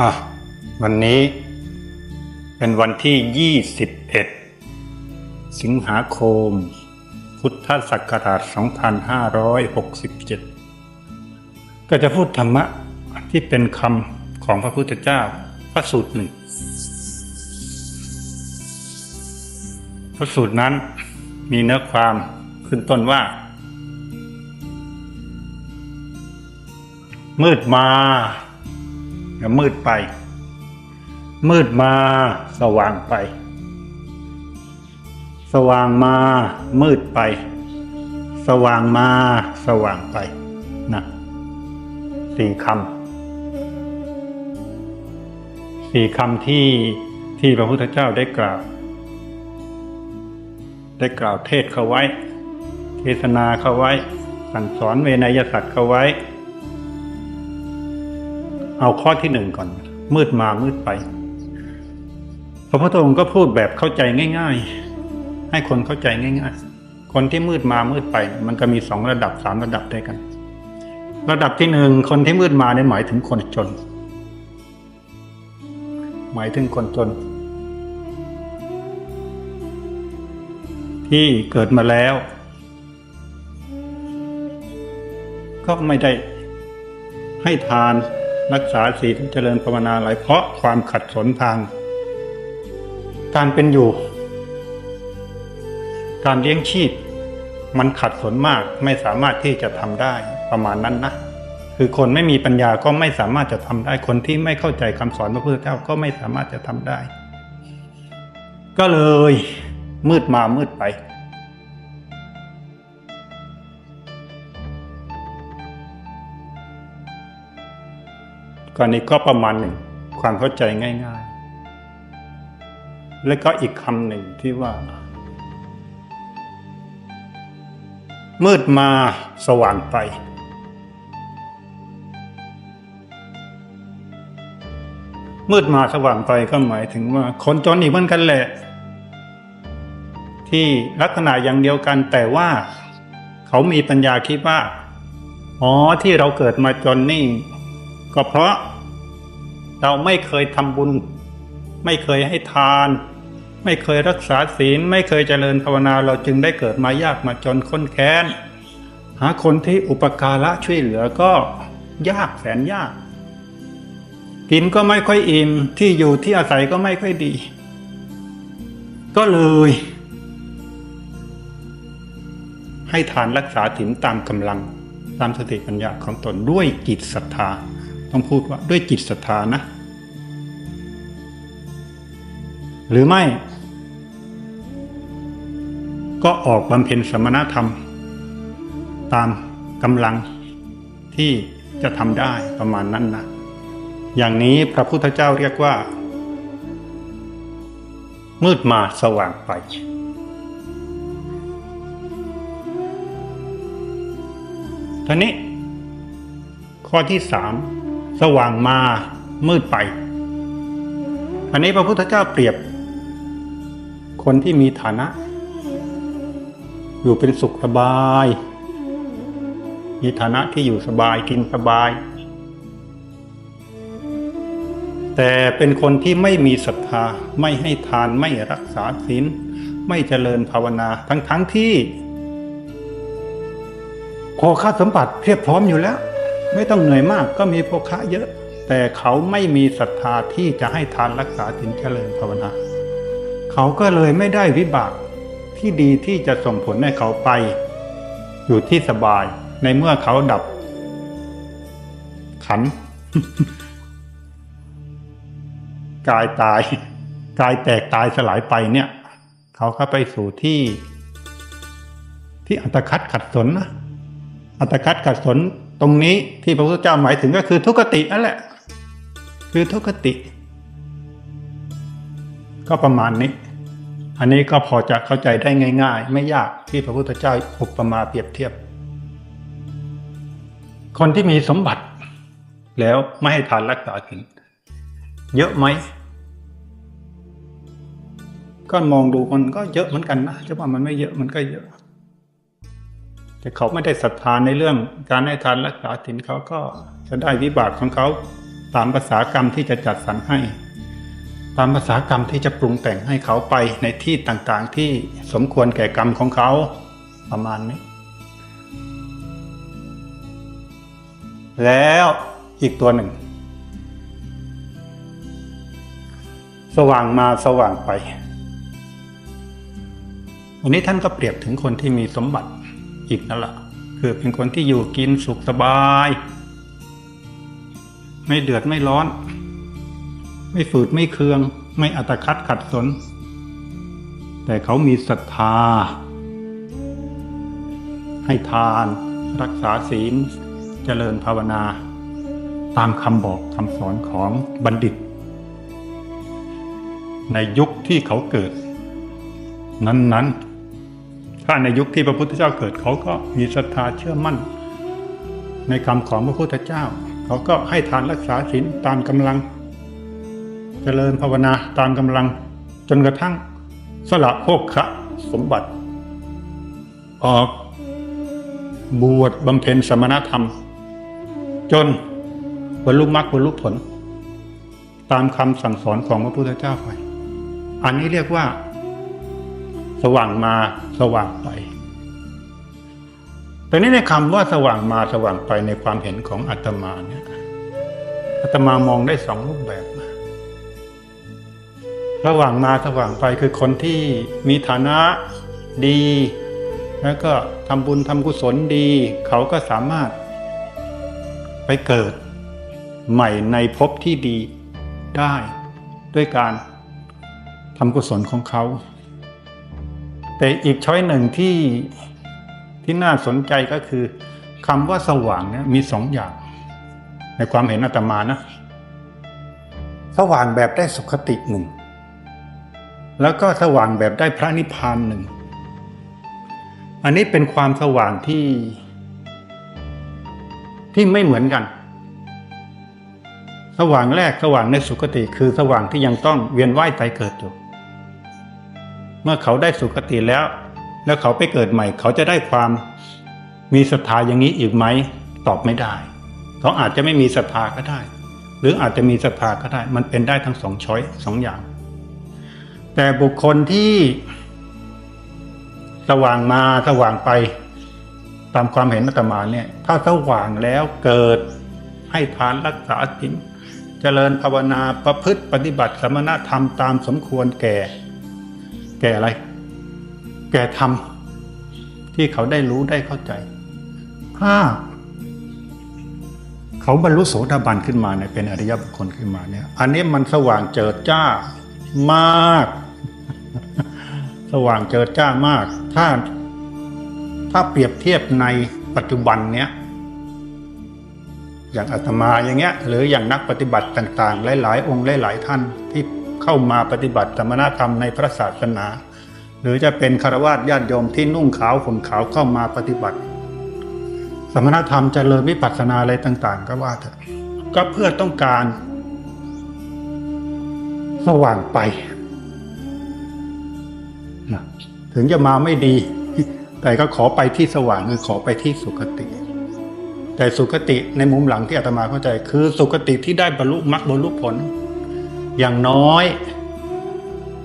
อะวันนี้เป็นวันที่ 21 สิงหาคม พุทธศักราช 2567 ก็จะพูดธรรมะที่เป็นคำของพระพุทธเจ้าพระสูตรหนึ่งพระสูตรนั้นมีเนื้อความขึ้นต้นว่า มืดมาอย่า มืดไป มืดมา สว่างไป สว่างมา มืดไป สว่างมา สว่างไปนะสี่คำสี่คำที่ที่พระพุทธเจ้าได้กล่าว ได้กล่าวเทศเขาไว้ เทศนาเขาไว้ สั่งสอนเวนยสัตว์เขาไว้ เอาข้อที่หนึ่งก่อน มืดมามืดไป พระพุทธองค์ก็พูดแบบเข้าใจง่าย ๆ ให้คนเข้าใจง่าย ๆ คนที่มืดมามืดไป มันก็มีสองระดับสามระดับด้วยกัน ระดับที่หนึ่งคนที่มืดมาเนี่ยหมายถึงคนจน หมายถึงคนจน ที่เกิดมาแล้วก็ไม่ได้ให้ทาน รักษาศีลเจริญภาวนาอะไรเพราะความขัดสนทาง การเป็นอยู่ การเลี้ยงชีพ มันขัดสนมากไม่สามารถที่จะทำได้ประมาณนั้นนะคือคนไม่มีปัญญาก็ไม่สามารถจะทำได้ คนที่ไม่เข้าใจคำสอนพระพุทธเจ้าก็ไม่สามารถจะทำได้ ก็เลยมืดมามืดไป ก่อนนี้ก็ประมาณหนึ่งความเข้าใจง่าย ๆ แล้วก็อีกคำหนึ่งที่ว่า มืดมาสว่างไป มืดมาสว่างไปก็หมายถึงว่า คนจนอีกเหมือนกันแหละ ที่ลักษณะอย่างเดียวกันแต่ว่าเขามีปัญญาคิดว่า อ๋อที่เราเกิดมาจนนี่ ก็เพราะเราไม่เคยทำบุญ ไม่เคยให้ทาน ไม่เคยรักษาศีล ไม่เคยเจริญภาวนาเราจึงได้เกิดมายากมาจนค้นแค้น หาคนที่อุปการะช่วยเหลือก็ยากแสนยาก กินก็ไม่ค่อยอิ่มที่อยู่ที่อาศัยก็ไม่ค่อยดี ก็เลย ให้ทานรักษาถิ่นตามกำลังตามสติปัญญาของตนด้วยจิตศรัทธา ต้องพูดว่าด้วยจิตศรัทธานะ หรือไม่ ก็ออกบำเพ็ญสมณธรรม ตามกำลังที่จะทำได้ประมาณนั้นนะอย่างนี้พระพุทธเจ้าเรียกว่า มืดมาสว่างไป ท่านี้ข้อที่สาม สว่างมามืดไป อันนี้พระพุทธเจ้าเปรียบ คนที่มีฐานะ อยู่เป็นสุขสบาย มีฐานะที่อยู่สบายกินสบาย แต่เป็นคนที่ไม่มีศรัทธาไม่ให้ทานไม่รักษาศีลไม่เจริญภาวนาทั้งๆทที่โภคสมบัติเพียบพร้อมอยู่แล้ว ไม่ต้องเหนื่อยมากก็มีโภคะเยอะ แต่เขาไม่มีศรัทธาที่จะให้ทานรักษาถึงเจริญภาวนา เขาก็เลยไม่ได้วิบากที่ดีที่จะส่งผลให้เขาไป อยู่ที่สบายในเมื่อเขาดับ ขันกายตายกายแตกตายสลายไปเนี่ย เขาก็ไปสู่ที่ ที่อัตคัดขัดสนนะอัตคัดขัดสน ตรงนี้ที่พระพุทธเจ้าหมายถึงก็คือทุกขตินั่นแหละ คือทุกขติ ก็ประมาณนี้ อันนี้ก็พอจะเข้าใจได้ง่าย ๆ ไม่ยากที่พระพุทธเจ้าอุปมาเปรียบเทียบ คนที่มีสมบัติ แล้วไม่ให้ทานรักษาศีลเยอะไหมก็มองดูมันก็เยอะเหมือนกันนะจะว่ามันไม่เยอะมันก็เยอะ แต่เขาไม่ได้ศรัทธาในเรื่องการให้ทานรักษาศีลเขาก็จะได้วิบากของเขาตามภาษากรรมที่จะจัดสรรให้ ตามภาษากรรมที่จะปรุงแต่งให้เขาไปในที่ต่างๆที่สมควรแก่กรรมของเขาประมาณนี้ แล้วอีกตัวหนึ่ง สว่างมาสว่างไป วันนี้ท่านก็เปรียบถึงคนที่มีสมบัติ อีกนั่นแหละคือเป็นคนที่อยู่กินสุขสบาย ไม่เดือดไม่ร้อน ไม่ฝืดไม่เคือง ไม่อัตคัดขัดสน แต่เขามีศรัทธา ให้ทาน รักษาศีล เจริญภาวนา ตามคำบอกคำสอนของบัณฑิต ในยุคที่เขาเกิด นั้นๆ ถ้าในยุคที่พระพุทธเจ้าเกิดเขาก็มีศรัทธาเชื่อมั่น ในคำของพระพุทธเจ้า เขาก็ให้ทานรักษาศีลตามกำลัง เจริญภาวนาตามกำลัง จนกระทั่งสละโภคะสมบัติ ออกบวชบำเพ็ญสมณธรรม จนบรรลุมรรคบรรลุผล ตามคำสั่งสอนของพระพุทธเจ้าไป อันนี้เรียกว่า สว่างมาสว่างไปแต่นี้ในคำว่าสว่างมาสว่างไปในความเห็นของอาตมาเนี่ยอาตมามองได้สองรูปแบบสว่างมาสว่างไปคือคนที่มีฐานะดี แล้วก็ทำบุญทำกุศลดี เขาก็สามารถไปเกิดใหม่ในภพที่ดีได้ด้วยการทำกุศลของเขา แต่อีกช้อยหนึ่งที่ที่น่าสนใจก็คือคำว่าสว่างเนี่ยมีสองอย่าง ในความเห็นอาตมานะ สว่างแบบได้สุขติหนึ่ง แล้วก็สว่างแบบได้พระนิพพานหนึ่ง อันนี้เป็นความสว่างที่ ที่ไม่เหมือนกัน สว่างแรกสว่างในสุคติ คือสว่างที่ยังต้องเวียนว่ายตายเกิดอยู่ เมื่อเขาได้สุคติแล้ว แล้วเขาไปเกิดใหม่ เขาจะได้ความมีศรัทธาอย่างนี้อีกไหมตอบไม่ได้ เขาอาจจะไม่มีศรัทธาก็ได้ หรืออาจจะมีศรัทธาก็ได้ มันเป็นได้ทั้งสองช้อยสองอย่าง แต่บุคคลที่สว่างมาสว่างไป ตามความเห็นอาตมาเนี่ย ถ้าสว่างแล้วเกิดให้ทานรักษาศีลเจริญภาวนาประพฤติปฏิบัติสมณธรรมตามสมควรแก่ แก่อะไร แก่ธรรมที่เขาได้รู้ได้เข้าใจ ถ้า เขาบรรลุโสดาบันขึ้นมาเนี่ยเป็นอริยบุคคลขึ้นมาเนี่ย อันนี้มันสว่างเจิดจ้ามาก สว่างเจิดจ้ามาก ถ้าถ้าเปรียบเทียบในปัจจุบันเนี้ยอย่างอาตมาอย่างเงี้ยหรืออย่างนักปฏิบัติต่าง ๆ หลาย ๆ องค์หลาย ๆ ท่านที่ เข้ามาปฏิบัติธรรมนธรรมในพระศาสนา หรือจะเป็นคารวะญาติโยมที่นุ่งขาวห่มขาวเข้ามาปฏิบัติ สมณธรรมเจริญวิปัสสนาอะไรต่าง ๆ ก็ว่าเถอะก็เพื่อต้องการสว่างไป ถึงจะมาไม่ดี แต่ก็ขอไปที่สว่างคือขอไปที่สุคติ แต่สุคติในมุมหลังที่อาตมาเข้าใจ คือสุคติที่ได้บรรลุมรรคบรรลุผล อย่างน้อย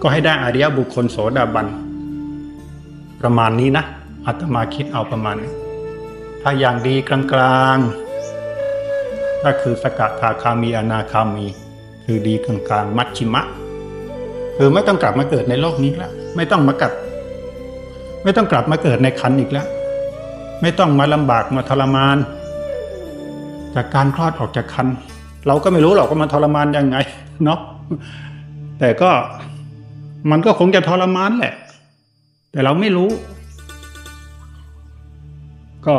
ก็ให้ได้อริยบุคคลโสดาบัน ประมาณนี้นะอาตมาคิดเอาประมาณนี้ถ้าอย่างดีกลางๆ ก็คือสกทาคามีอนาคามี คือดีกลางๆมัชชิมะ คือไม่ต้องกลับมาเกิดในโลกนี้แล้วไม่ต้องมากลับไม่ต้องกลับมาเกิดในคันอีกแล้ว ไม่ต้องมาลำบากมาทรมาน จากการคลอดออกจากคันเราก็ไม่รู้หรอกว่ามันทรมานยังไงเนาะ แต่ก็มันก็คงจะทรมานแหละ แต่เราไม่รู้ ก็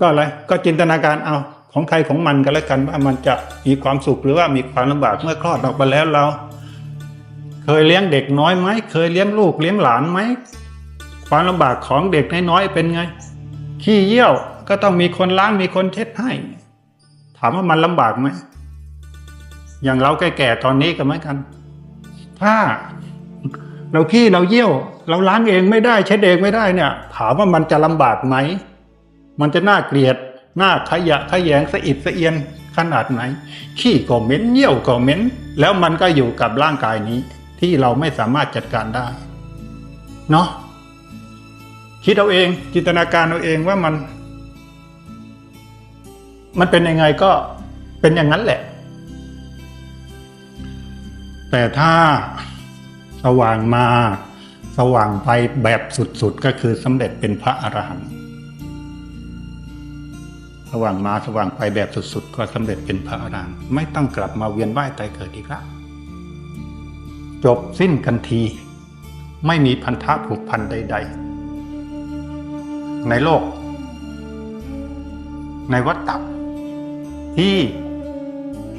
ก็อะไร ก็จินตนาการเอาของใครของมันก็แล้วกันว่ามันจะมีความสุขหรือว่ามีความลำบากเมื่อคลอดออกมาแล้วเรา เคยเลี้ยงเด็กน้อยไหมเคยเลี้ยงลูกเลี้ยงหลานไหมความลำบากของเด็กน้อยๆเป็นไง ขี้เยี่ยวก็ต้องมีคนล้างมีคนเช็ดให้ ถามว่ามันลำบากไหม อย่างเราแก่ๆตอนนี้ก็เหมือนกัน ถ้าเราขี้เราเยี่ยว เราล้างเองไม่ได้เช็ดเองไม่ได้เนี่ย ถามว่ามันจะลำบากไหม มันจะน่าเกลียดน้าขยะขยงสะอิดสะเอียนขนาดไหน ขี้ก็เหม็นเยี่ยวก็เหม็นแล้วมันก็อยู่กับร่างกายนี้ ที่เราไม่สามารถจัดการได้เนาะคิดเอาเองจินตนาการเอาเองว่ามัน มันเป็นยังไงก็เป็นอย่างนั้นแหละ แต่ถ้าสว่างมาสว่างไปแบบสุดๆ ก็คือสำเร็จเป็นพระอรหันต์สว่างมาสว่างไปแบบสุดๆ ก็สำเร็จเป็นพระอรหันต์ไม่ต้องกลับมาเวียนว่ายตายเกิดอีกแล้วจบสิ้นกันที ไม่มีพันธะผูกพันใด ๆ ในโลก ในวัฏฏะที่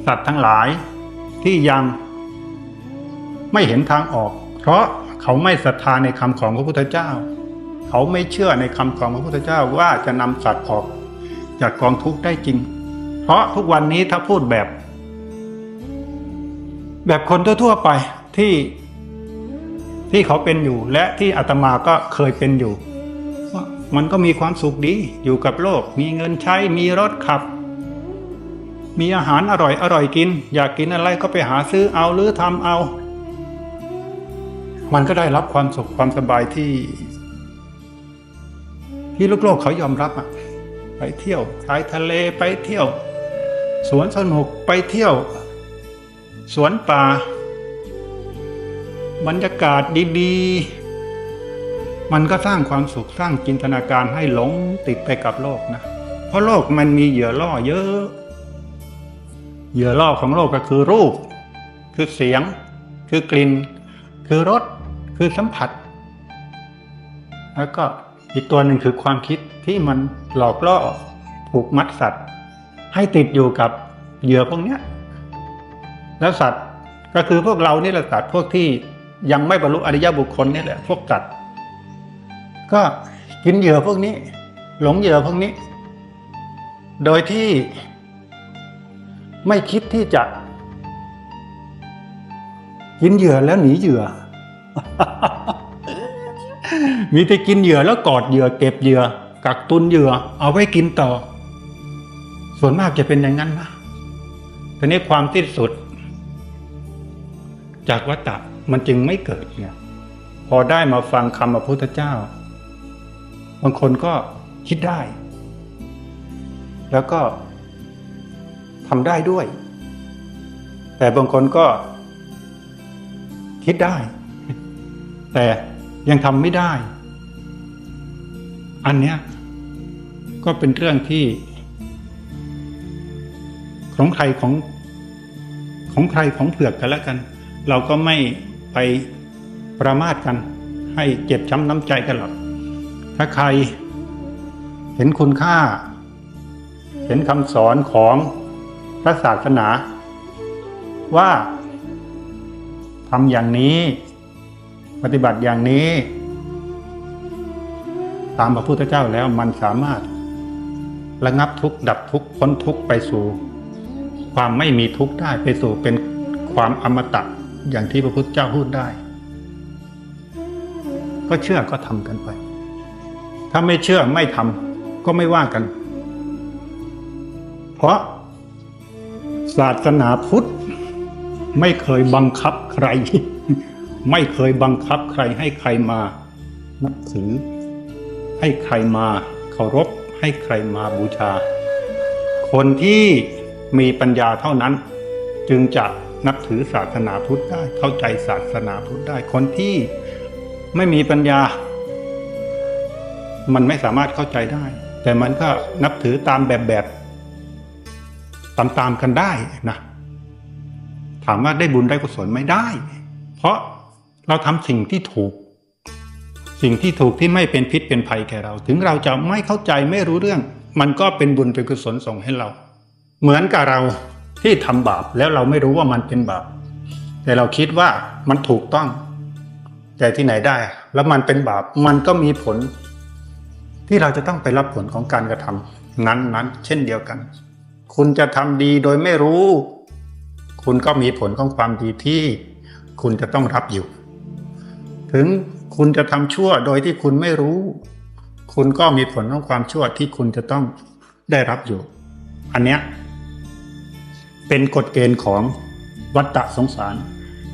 สัตว์ทั้งหลายที่ยัง ไม่เห็นทางออก เพราะเขาไม่ศรัทธาในคำของพระพุทธเจ้า เขาไม่เชื่อในคำของพระพุทธเจ้าว่าจะนำสัตว์ออก จากกองทุกข์ได้จริง เพราะทุกวันนี้ถ้าพูดแบบ แบบคนทั่วๆไปที่ที่เขาเป็นอยู่และที่อาตมาก็เคยเป็นอยู่ว่ามันก็มีความสุขดีอยู่กับโลก มีเงินใช้มีรถขับ มีอาหารอร่อยอร่อยกิน อยากกินอะไรก็ไปหาซื้อเอาหรือทำเอา มันก็ได้รับความสุขความสบายที่ ที่ลูกโลกเขายอมรับอะไปเที่ยวชายทะเลไปเที่ยว สวนสนุกไปเที่ยว สวนป่า บรรยากาศดีๆ มันก็สร้างความสุขสร้างจินตนาการให้หลงติดไปกับโลกนะ เพราะโลกมันมีเหยื่อล่อเยอะ เหยื่อล่อของโลกก็คือรูป คือเสียง คือกลิ่น คือรส คือสัมผัส แล้วก็อีกตัวหนึ่งคือความคิดที่มันหลอกล่อผูกมัดสัตว์ ให้ติดอยู่กับเหยื่อพวกเนี้ย แล้วสัตว์ก็คือพวกเรานี่แหละสัตว์พวกที่ยังไม่บรรลุอริยบุคคลนี่แหละพวกสัตว์ก็กินเหยื่อพวกนี้ หลงเหยื่อพวกนี้ โดยที่ไม่คิดที่จะกินเหยื่อแล้วหนีเหยื่อ มีแต่กินเหยื่อแล้วกอดเหยื่อเก็บเหยื่อกักตุนเหยื่อ เอาไว้กินต่อ ส่วนมากจะเป็นอย่างนั้นนะทีนี้ความที่สุด จากวัตตะมันจึงไม่เกิดเนี่ย พอได้มาฟังคำพระพุทธเจ้า บางคนก็คิดได้ แล้วก็ทำได้ด้วย แต่บางคนก็คิดได้ แต่ยังทำไม่ได้ อันเนี้ยก็เป็นเรื่องที่ ของใครของของใครของเผือกกันแล้วกัน เราก็ไม่ไปประมาทกัน ให้เจ็บช้ำน้ำใจกันหรอกถ้าใครเห็นคุณค่า เห็นคำสอนของพระศาสนา ว่าทำอย่างนี้ ปฏิบัติอย่างนี้ ตามพระพุทธเจ้าแล้วมันสามารถระงับทุกข์ดับทุกข์พ้นทุกข์ไปสู่ ความไม่มีทุกข์ได้ไปสู่เป็นความอมตะอย่างที่พระพุทธเจ้าพูดได้ ก็เชื่อก็ทำกันไป ถ้าไม่เชื่อไม่ทำก็ไม่ว่ากัน เพราะศาสนาพุทธไม่เคยบังคับใคร ไม่เคยบังคับใครให้ใครมานับถือ ให้ใครมาเคารพให้ใครมาบูชา คนที่มีปัญญาเท่านั้น จึงจะนับถือศาสนาพุทธได้เข้าใจศาสนาพุทธได้ คนที่ไม่มีปัญญา มันไม่สามารถเข้าใจได้ แต่มันก็นับถือตามแบบแบบตามๆกันได้นะถามว่าได้บุญได้กุศลไม่ได้ เพราะ เราทำสิ่งที่ถูก สิ่งที่ถูกที่ไม่เป็นพิษเป็นภัยแก่เรา ถึงเราจะไม่เข้าใจไม่รู้เรื่อง มันก็เป็นบุญเป็นกุศลส่งให้เรา เหมือนกับเราที่ทำบาปแล้วเราไม่รู้ว่ามันเป็นบาปแต่เราคิดว่ามันถูกต้อง แต่ที่ไหนได้ แล้วมันเป็นบาปมันก็มีผล ที่เราจะต้องไปรับผลของการกระทำนั้นๆ เช่นเดียวกัน คุณจะทำดีโดยไม่รู้ คุณก็มีผลของความดีที่คุณจะต้องรับอยู่ ถึงคุณจะทำชั่วโดยที่คุณไม่รู้ คุณก็มีผลของความชั่วที่คุณจะต้องได้รับอยู่ อันเนี้ยเป็นกฎเกณฑ์ของวัฏฏะสงสาร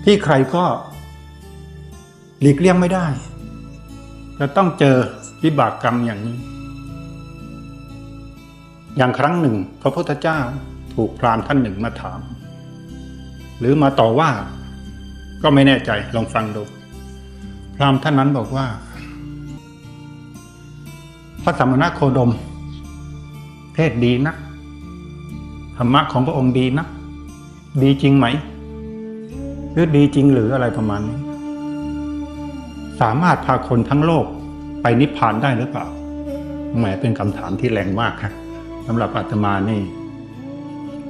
ที่ใครก็หลีกเลี่ยงไม่ได้ จะต้องเจอวิบากกรรมอย่างนี้ อย่างครั้งหนึ่ง พระพุทธเจ้าถูกพรามท่านหนึ่งมาถาม หรือมาต่อว่า ก็ไม่แน่ใจลองฟังดู รามท่านนั้นบอกว่า พระสัมมาโคดม เทศดีนะธรรมะของพระองค์ดีนะดีจริงไหม หรือดีจริงหรืออะไรประมาณนี้ สามารถพาคนทั้งโลกไปนิพพานได้หรือเปล่าแหมเป็นคำถามที่แรงมากครับสำหรับอาตมานี่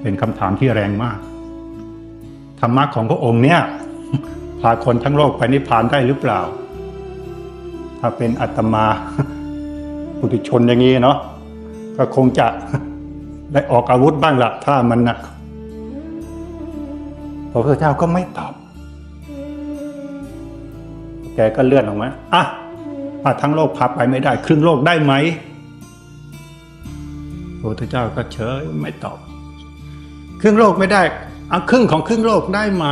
เป็นคำถามที่แรงมาก ธรรมะของพระองค์เนี่ยพาคนทั้งโลกไปนิพพานได้หรือเปล่า ถ้าเป็นอาตมาปุถุชนอย่างนี้เนาะก็คงจะได้ออกอาวุธบ้างละถ้ามันนักพระพุทธเจ้าก็ไม่ตอบ แกก็เลื่อนออกมาอะถ้าทั้งโลกพาไปไม่ได้ ครึ่งโลกได้ไหมพระพุทธเจ้าก็เฉยไม่ตอบ ครึ่งโลกไม่ได้เอาครึ่งของครึ่งโลกได้ไหม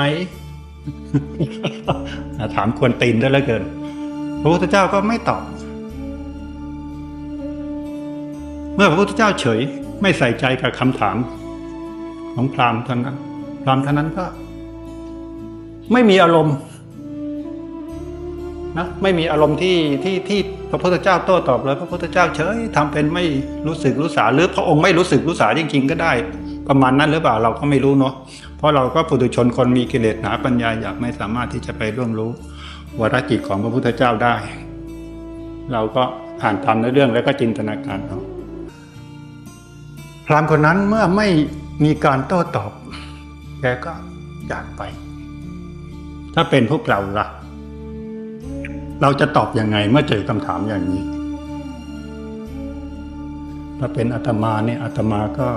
ถามควรตีนได้แล้วเกิน พระพุทธเจ้าก็ไม่ตอบ เมื่อพระพุทธเจ้าเฉยไม่ใส่ใจกับคำถาม ของพราหมณ์ท่านนั้นพราหมณ์ท่านนั้นก็ ไม่มีอารมณ์นะไม่มีอารมณ์ที่ที่ที่พระพุทธเจ้าโต้ตอบเลยพระพุทธเจ้าเฉยทำเป็นไม่รู้สึกรู้สาหรือพระองค์ไม่รู้สึกรู้สาจริง ๆ ก็ได้ ประมาณนั้นหรือเปล่าเราก็ไม่รู้เนาะเพราะเราก็ปุถุชนคนมีกิเลสหนาปัญญาอยากไม่สามารถที่จะไปร่วมรู้ วรจิตของพระพุทธเจ้าได้ เราก็อ่านตามในเรื่องแล้วก็จินตนาการเอาพรามคนนั้นเมื่อไม่มีการโต้ตอบ แกก็จากไป ถ้าเป็นพวกเราล่ะ เราจะตอบยังไงเมื่อเจอคำถามอย่างนี้ ถ้าเป็นอาตมาเนี่ยอาตมาก็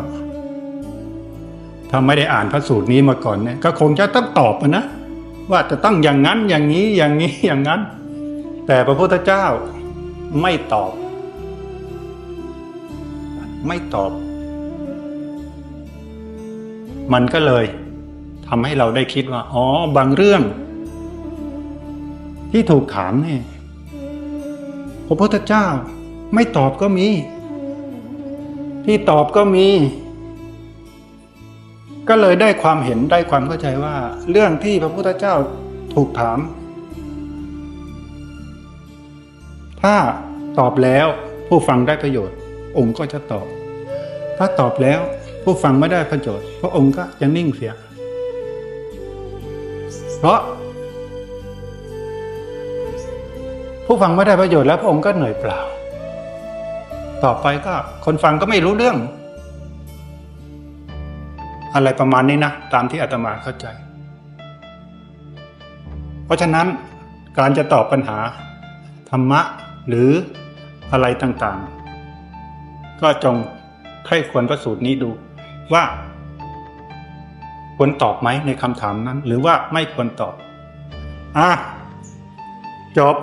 ถ้าไม่ได้อ่านพระสูตรนี้มาก่อนเนี่ยก็คงจะต้องตอบนะ ว่าจะต้องอย่างนั้นอย่างนี้อย่างนี้อย่างนั้น แต่พระพุทธเจ้าไม่ตอบ ไม่ตอบ มันก็เลยทำให้เราได้คิดว่า อ๋อบางเรื่อง ที่ถูกถามเนี่ยพระพุทธเจ้าไม่ตอบก็มี ที่ตอบก็มี ก็เลยได้ความเห็นได้ความเข้าใจว่า เรื่องที่พระพุทธเจ้าถูกถาม ถ้าตอบแล้วผู้ฟังได้ประโยชน์ องค์ก็จะตอบ ถ้าตอบแล้วผู้ฟังไม่ได้ประโยชน์พระองค์ก็จะนิ่งเสีย เพราะ ผู้ฟังไม่ได้ประโยชน์แล้วพระองค์ก็เหนื่อยเปล่า ต่อไปก็คนฟังก็ไม่รู้เรื่อง อะไรประมาณนี้นะตามที่อาตมาเข้าใจ เพราะฉะนั้นการจะตอบปัญหาธรรมะหรืออะไรต่างๆ ก็จงใคร่ควรพระสูตรนี้ดูว่าควรตอบไหมในคำถามนั้น หรือว่าไม่ควรตอบ อะ จบ